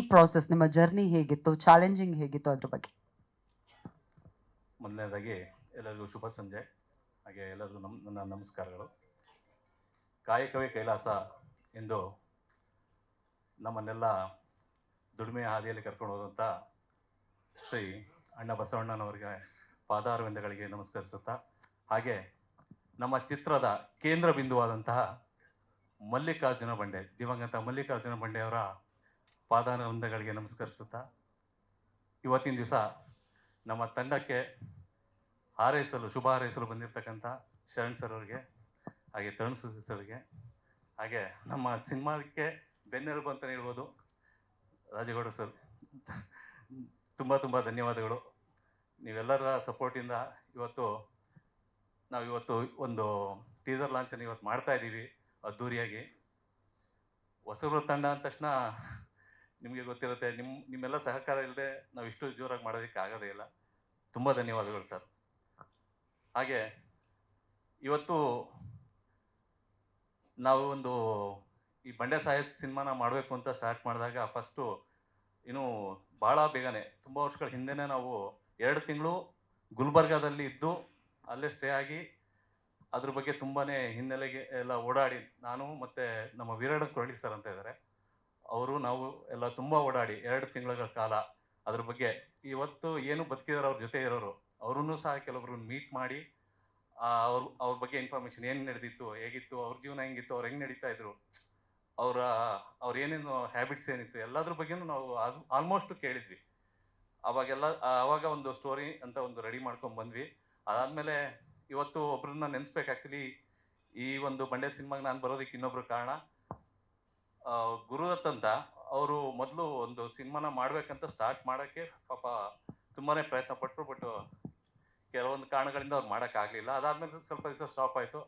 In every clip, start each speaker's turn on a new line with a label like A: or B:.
A: Process ನಿಮ್ಮ journey ಹೇಗಿತ್ತು challenging ಹೇಗಿತ್ತು ಅದ್ರ ಬಗ್ಗೆ?
B: ಮೊದಲನೇದಾಗಿ ಎಲ್ಲರಿಗೂ ಶುಭ ಸಂಜೆ, ಹಾಗೆ ಎಲ್ಲರಿಗೂ ನಮ್, ನನ್ನ ನಮಸ್ಕಾರಗಳು. ಕಾಯಕವೇ ಕೈಲಾಸ ಎಂದು ನಮ್ಮನ್ನೆಲ್ಲ ದುಡಿಮೆಯ ಹಾದಿಯಲ್ಲಿ ಕರ್ಕೊಂಡು ಹೋದಂಥ ಶ್ರೀ ಅಣ್ಣ ಬಸವಣ್ಣನವರಿಗೆ ಪಾದಾರವಿಂದಗಳಿಗೆ ನಮಸ್ಕರಿಸುತ್ತಾ, ಹಾಗೆ ನಮ್ಮ ಚಿತ್ರದ ಕೇಂದ್ರ ಬಿಂದುವಾದಂತಹ ಮಲ್ಲಿಕಾರ್ಜುನ ಬಂಡೆ, ದಿವಂಗತ ಮಲ್ಲಿಕಾರ್ಜುನ ಬಂಡೆಯವರ ಪಾದಾರವಿಂದಗಳಿಗೆ ನಮಸ್ಕರಿಸುತ್ತಾ, ಇವತ್ತಿನ ದಿವಸ ನಮ್ಮ ತಂಡಕ್ಕೆ ಹಾರೈಸಲು, ಶುಭ ಹಾರೈಸಲು ಬಂದಿರತಕ್ಕಂಥ ಶರಣ್ ಸರ್ ಅವರಿಗೆ, ಹಾಗೆ ತರುಣ್ ಸರ್ಗೆ ಹಾಗೆ ನಮ್ಮ ಸಿನಿಮಾಕ್ಕೆ ಬೆನ್ನೆಲುಬು ಅಂತಲೇ ಹೇಳ್ಬೋದು. ರಾಜೇಗೌಡ ಸರ್, ತುಂಬ ತುಂಬ ಧನ್ಯವಾದಗಳು. ನೀವೆಲ್ಲರ ಸಪೋರ್ಟಿಂದ ಇವತ್ತು ನಾವು ಇವತ್ತು ಒಂದು ಟೀಸರ್ ಲಾಂಚನ್ನು ಇವತ್ತು ಮಾಡ್ತಾ ಇದ್ದೀವಿ ಅದ್ದೂರಿಯಾಗಿ. ಹೊಸಬ್ರ ತಂಡ ಅಂದ ತಕ್ಷಣ ನಿಮಗೆ ಗೊತ್ತಿರುತ್ತೆ ನಿಮ್ಮ ನಿಮ್ಮೆಲ್ಲ ಸಹಕಾರ ಇಲ್ಲದೆ ನಾವು ಇಷ್ಟು ಜೋರಾಗಿ ಮಾಡೋದಕ್ಕೆ ಆಗೋದೇ ಇಲ್ಲ. ತುಂಬ ಧನ್ಯವಾದಗಳು ಸರ್. ಹಾಗೆ ಇವತ್ತು ನಾವು ಒಂದು ಈ ಬಂಡೆ ಸಾಹೇಬ್ ಸಿನಿಮಾನ ಮಾಡಬೇಕು ಅಂತ ಸ್ಟಾರ್ಟ್ ಮಾಡಿದಾಗ ಫಸ್ಟು ಇನ್ನೂ ಭಾಳ ಬೇಗನೆ, ತುಂಬ ವರ್ಷಗಳ ಹಿಂದೆನೇ ನಾವು ಎರಡು ತಿಂಗಳು ಗುಲ್ಬರ್ಗಾದಲ್ಲಿ ಇದ್ದು ಅಲ್ಲೇ ಸ್ಟೇ ಆಗಿ ಅದ್ರ ಬಗ್ಗೆ ತುಂಬಾ ಹಿನ್ನೆಲೆಗೆ ಎಲ್ಲ ಓಡಾಡಿ ನಾನು ಮತ್ತು ನಮ್ಮ ವೀರಣ್ಣ ಕೊರಳಿ ಸರ್ ಅಂತ ಇದ್ದಾರೆ. ಅವರು ನಾವು ಎಲ್ಲ ತುಂಬ ಓಡಾಡಿ, ಎರಡು ತಿಂಗಳ ಕಾಲ ಅದ್ರ ಬಗ್ಗೆ ಇವತ್ತು ಏನು ಬದುಕಿದಾರೆ ಅವ್ರ ಜೊತೆ ಇರೋರು, ಅವ್ರನ್ನೂ ಸಹ ಕೆಲವೊಬ್ರನ್ನ ಮೀಟ್ ಮಾಡಿ ಅವ್ರ ಅವ್ರ ಬಗ್ಗೆ ಇನ್ಫಾರ್ಮೇಷನ್ ಏನು ನಡೆದಿತ್ತು, ಹೇಗಿತ್ತು, ಅವ್ರ ಜೀವನ ಹೆಂಗಿತ್ತು, ಅವ್ರು ಹೆಂಗೆ ನಡೀತಾ ಇದ್ರು, ಅವರ, ಅವ್ರ ಏನೇನು ಹ್ಯಾಬಿಟ್ಸ್ ಏನಿತ್ತು, ಎಲ್ಲದ್ರ ಬಗ್ಗೆನೂ ನಾವು ಆಲ್ಮೋಸ್ಟ್ ಕೇಳಿದ್ವಿ. ಅವಾಗೆಲ್ಲ ಆವಾಗ ಒಂದು ಸ್ಟೋರಿ ಅಂತ ಒಂದು ರೆಡಿ ಮಾಡ್ಕೊಂಡು ಬಂದ್ವಿ. ಅದಾದಮೇಲೆ ಇವತ್ತು ಒಬ್ರನ್ನ ನೆನೆಸ್ಬೇಕು ಆ್ಯಕ್ಚುಲಿ ಈ ಒಂದು ಬಂಡೆ ಸಿನಿಮಾಗೆ ನಾನು ಬರೋದಕ್ಕೆ ಇನ್ನೊಬ್ರು ಕಾರಣ ಗುರುದತ್ ಅಂತ ಅವರು ಮೊದಲು ಒಂದು ಸಿನಿಮಾನ ಮಾಡಬೇಕಂತ ಸ್ಟಾರ್ಟ್ ಮಾಡೋಕ್ಕೆ ಪಾಪ ತುಂಬಾ ಪ್ರಯತ್ನ ಪಟ್ಟರು ಬಟ್ ಕೆಲವೊಂದು ಕಾರಣಗಳಿಂದ ಅವ್ರು ಮಾಡೋಕ್ಕಾಗಲಿಲ್ಲ ಅದಾದಮೇಲೆ ಸ್ವಲ್ಪ ದಿವಸ ಸ್ಟಾಪ್ ಆಯಿತು.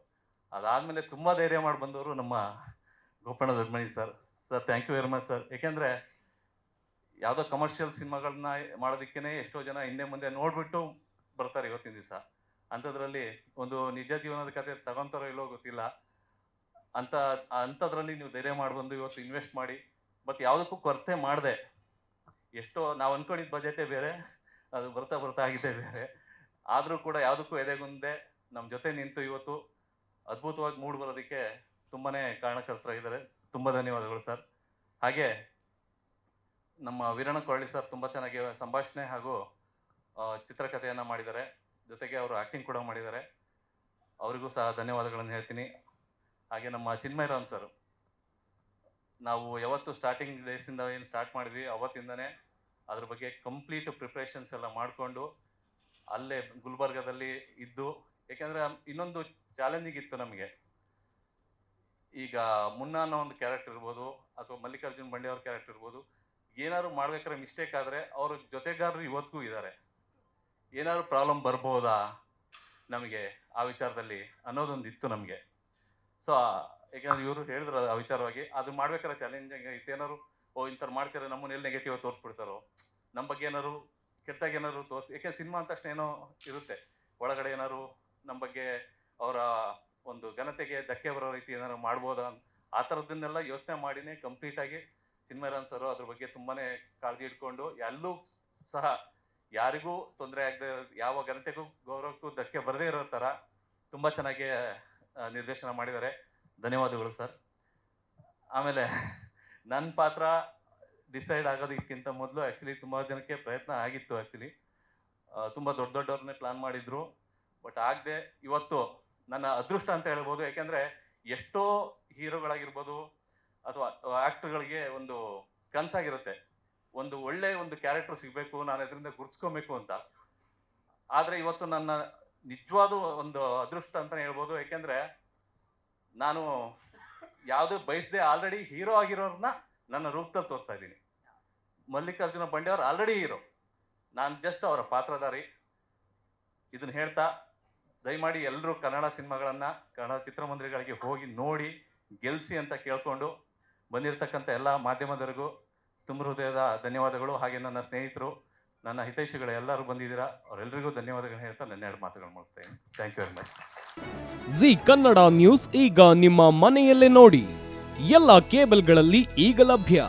B: ಅದಾದಮೇಲೆ ತುಂಬ ಧೈರ್ಯ ಮಾಡಿ ಬಂದವರು ನಮ್ಮ Gopanna Dodmani sir sir thank you very much sir ಏಕೆಂದರೆ ಯಾವುದೋ ಕಮರ್ಷಿಯಲ್ ಸಿನಿಮಾಗಳನ್ನ ಮಾಡೋದಕ್ಕೇ ಎಷ್ಟೋ ಜನ ಹಿಂದೆ ಮುಂದೆ ನೋಡಿಬಿಟ್ಟು ಬರ್ತಾರೆ ಇವತ್ತಿನ ದಿವಸ. ಅಂಥದ್ರಲ್ಲಿ ಒಂದು ನಿಜ ಜೀವನದ ಕತೆ ತಗೊಂತಾರೋ ಇಲ್ಲೋ ಗೊತ್ತಿಲ್ಲ. ಅಂತ ಅಂಥದ್ರಲ್ಲಿ ನೀವು ಧೈರ್ಯ ಮಾಡಿ ಬಂದು ಇವತ್ತು ಇನ್ವೆಸ್ಟ್ ಮಾಡಿ ಬಟ್ ಯಾವುದಕ್ಕೂ ಕೊರತೆ ಮಾಡಿದೆ. ಎಷ್ಟೋ, ನಾವು ಅಂದ್ಕೊಂಡಿದ್ದ ಬಜೆಟೇ ಬೇರೆ, ಅದು ಬರ್ತಾ ಬರ್ತಾ ಆಗಿದೆ ಬೇರೆ. ಆದರೂ ಕೂಡ ಯಾವುದಕ್ಕೂ ಎದೆಗುಂದೆ ನಮ್ಮ ಜೊತೆ ನಿಂತು ಇವತ್ತು ಅದ್ಭುತವಾಗಿ ಮೂಡ್ ಬರೋದಕ್ಕೆ ತುಂಬಾ ಕಾರಣಕರ್ತರಾಗಿದ್ದಾರೆ ತುಂಬ ಧನ್ಯವಾದಗಳು ಸರ್. ಹಾಗೆ, ನಮ್ಮ ವೀರಣ ಕೊರಳಿ ಸರ್ ತುಂಬ ಚೆನ್ನಾಗಿ ಸಂಭಾಷಣೆ ಹಾಗೂ ಚಿತ್ರಕಥೆಯನ್ನು ಮಾಡಿದ್ದಾರೆ. ಜೊತೆಗೆ ಅವರು ಆ್ಯಕ್ಟಿಂಗ್ ಕೂಡ ಮಾಡಿದ್ದಾರೆ. ಅವರಿಗೂ ಸಹ ಧನ್ಯವಾದಗಳನ್ನು ಹೇಳ್ತೀನಿ. ಹಾಗೆ ನಮ್ಮ ಚಿನ್ಮಯ ರಾಮ್ ಸರ್. ನಾವು ಯಾವತ್ತು ಸ್ಟಾರ್ಟಿಂಗ್ ಡೇಸಿಂದ ಏನು ಸ್ಟಾರ್ಟ್ ಮಾಡಿದ್ವಿ, ಅವತ್ತಿಂದನೇ ಅದ್ರ ಬಗ್ಗೆ ಕಂಪ್ಲೀಟ್ ಪ್ರಿಪ್ರೇಷನ್ಸ್ ಎಲ್ಲ ಮಾಡಿಕೊಂಡು ಅಲ್ಲೇ ಗುಲ್ಬರ್ಗದಲ್ಲಿ ಇದ್ದು ಯಾಕೆಂದರೆ ಇನ್ನೊಂದು ಚಾಲೆಂಜಿಂಗ್ ಇತ್ತು ನಮಗೆ. ಈಗ ಮುನ್ನ ಅನ್ನೋ ಒಂದು ಕ್ಯಾರೆಕ್ಟರ್ ಇರ್ಬೋದು, ಅಥವಾ ಮಲ್ಲಿಕಾರ್ಜುನ್ ಬಂಡೆ ಅವ್ರ ಕ್ಯಾರೆಕ್ಟರ್ ಇರ್ಬೋದು, ಏನಾದ್ರು ಮಾಡ್ಬೇಕಾದ್ರೆ ಮಿಸ್ಟೇಕ್ ಆದರೆ ಅವ್ರ ಜೊತೆಗಾರರು ಇವತ್ತಿಗೂ ಇದ್ದಾರೆ. ಏನಾದ್ರು ಪ್ರಾಬ್ಲಮ್ ಬರ್ಬೋದಾ ನಮಗೆ ಆ ವಿಚಾರದಲ್ಲಿ ಅನ್ನೋದೊಂದು ಇತ್ತು ನಮಗೆ. ಸೊ ಯಾಕಂದ್ರೆ ಇವರು ಹೇಳಿದ್ರು ಆ ವಿಚಾರವಾಗಿ, ಅದು ಮಾಡ್ಬೇಕಾದ್ರೆ ಚಾಲೆಂಜಿಂಗ್ ಇತ್ತು. ಏನಾದ್ರು, ಓ, ಇಂಥವ್ರು ಮಾಡ್ತಾರೆ ನಮ್ಮನ್ನ ಎಲ್ಲಿ ನೆಗೆಟಿವ್ ತೋರಿಸ್ಬಿಡ್ತಾರೋ? ನಮ್ಮ ಬಗ್ಗೆ ಏನಾದ್ರು ಕೆಟ್ಟಾಗಿ ಏನಾದ್ರು ತೋರಿಸಿ ಯಾಕೆ ಸಿನಿಮಾ ಅಂತ ತಕ್ಷಣ ಏನೋ ಇರುತ್ತೆ. ಒಳಗಡೆ ಏನಾದ್ರು ನಮ್ಮ ಬಗ್ಗೆ ಅವರ ಒಂದು ಘನತೆಗೆ ಧಕ್ಕೆ ಬರೋ ರೀತಿ ಏನಾದ್ರು ಮಾಡ್ಬೋದಾ ಆ ಥರದ್ದನ್ನೆಲ್ಲ ಯೋಚನೆ ಮಾಡಿನೇ ಕಂಪ್ಲೀಟಾಗಿ ಚಿನ್ಮಯರಾಮ್ ಸರ್ ಅದ್ರ ಬಗ್ಗೆ ತುಂಬಾ ಕಾಳಜಿ ಇಟ್ಕೊಂಡು, ಎಲ್ಲೂ ಸಹ ಯಾರಿಗೂ ತೊಂದರೆ ಆಗದೆ ಯಾವ ಘನತೆಗೂ ಗೌರವಕ್ಕೂ ಧಕ್ಕೆ ಬರದೇ ಇರೋ ಥರ ತುಂಬ ಚೆನ್ನಾಗಿ ನಿರ್ದೇಶನ ಮಾಡಿದ್ದಾರೆ. ಧನ್ಯವಾದಗಳು ಸರ್. ಆಮೇಲೆ ನನ್ನ ಪಾತ್ರ ಡಿಸೈಡ್ ಆಗೋದಕ್ಕಿಂತ ಮೊದಲು ಆ್ಯಕ್ಚುಲಿ ತುಂಬ ಜನಕ್ಕೆ ಪ್ರಯತ್ನ ಆಗಿತ್ತು ಆ್ಯಕ್ಚುಲಿ ತುಂಬ ದೊಡ್ಡ ದೊಡ್ಡವ್ರನ್ನೇ ಪ್ಲಾನ್ ಮಾಡಿದ್ರು. ಬಟ್ ಆಗದೆ ಇವತ್ತು ನನ್ನ ಅದೃಷ್ಟ ಅಂತ ಹೇಳ್ಬೋದು. ಯಾಕೆಂದರೆ ಎಷ್ಟೋ ಹೀರೋಗಳಾಗಿರ್ಬೋದು ಅಥವಾ ಆ್ಯಕ್ಟ್ರ್ಗಳಿಗೆ ಒಂದು ಕನಸಾಗಿರುತ್ತೆ ಒಂದು ಒಳ್ಳೆ ಒಂದು ಕ್ಯಾರೆಕ್ಟರ್ ಸಿಗಬೇಕು, ನಾನು ಅದರಿಂದ ಗುರ್ಸ್ಕೊಬೇಕು ಅಂತ. ಆದರೆ ಇವತ್ತು ನನ್ನ ನಿಜವಾದ ಒಂದು ಅದೃಷ್ಟ ಅಂತಲೇ ಹೇಳ್ಬೋದು. ಯಾಕೆಂದ್ರೆ ನಾನು ಯಾವುದೇ ಬಯಸದೆ ಆಲ್ರೆಡಿ ಹೀರೋ ಆಗಿರೋರನ್ನ ನನ್ನ ರೂಪದಲ್ಲಿ ತೋರಿಸ್ತಾ ಇದ್ದೀನಿ. ಮಲ್ಲಿಕಾರ್ಜುನ ಬಂಡೆ ಅವ್ರು ಆಲ್ರೆಡಿ ಹೀರೋ ನಾನು ಜಸ್ಟ್ ಅವರ ಪಾತ್ರಧಾರಿ. ಇದನ್ನು ಹೇಳ್ತಾ, ದಯಮಾಡಿ ಎಲ್ಲರೂ ಕನ್ನಡ ಸಿನಿಮಾಗಳನ್ನು, ಕನ್ನಡ ಚಿತ್ರಮಂದಿರಗಳಿಗೆ ಹೋಗಿ ನೋಡಿ ಗೆಲ್ಲಿಸಿ ಅಂತ ಕೇಳ್ಕೊಂಡು ಬಂದಿರತಕ್ಕಂಥ ಎಲ್ಲ ಮಾಧ್ಯಮದವರಿಗೂ ತುಂಬ ಹೃದಯದ ಧನ್ಯವಾದಗಳು. ಹಾಗೆ ನನ್ನ ಸ್ನೇಹಿತರು ನನ್ನ ಹಿತೈಷಿಗಳು ಎಲ್ಲರೂ ಬಂದಿದ್ದೀರಾ? ಅವರೆಲ್ಲರಿಗೂ ಧನ್ಯವಾದಗಳು ಹೇಳ್ತಾ ನನ್ನ ಎರಡು ಮಾತುಗಳು ಮುಗಿಸ್ತೇನೆ thank you very much
C: Zee Kannada news ಈಗ ನಿಮ್ಮ ಮನೆಯಲ್ಲೇ ನೋಡಿ. ಎಲ್ಲ ಕೇಬಲ್ಗಳಲ್ಲಿ ಈಗ ಲಭ್ಯ.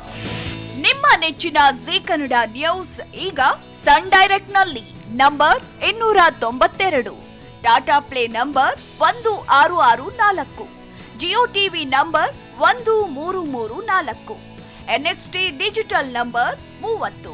D: ನಿಮ್ಮ ನೆಚ್ಚಿನ ಜಿ ಕನ್ನಡ ನ್ಯೂಸ್ ಈಗ ಸನ್ ಡೈರೆಕ್ಟ್ನಲ್ಲಿ ನಂಬರ್ ಇನ್ನೂರ ತೊಂಬತ್ತೆರಡು. ಟಾಟಾ ಪ್ಲೇ ನಂಬರ್ ಒಂದು ಆರು ಆರು ನಾಲ್ಕು. ಜಿಯೋ ಟಿವಿ ನಂಬರ್ ಒಂದು ಮೂರು ಮೂರು ನಾಲ್ಕು. ಎನ್ಎಕ್ಸ್ಟಿ ಡಿಜಿಟಲ್ ನಂಬರ್ ಮೂವತ್ತು.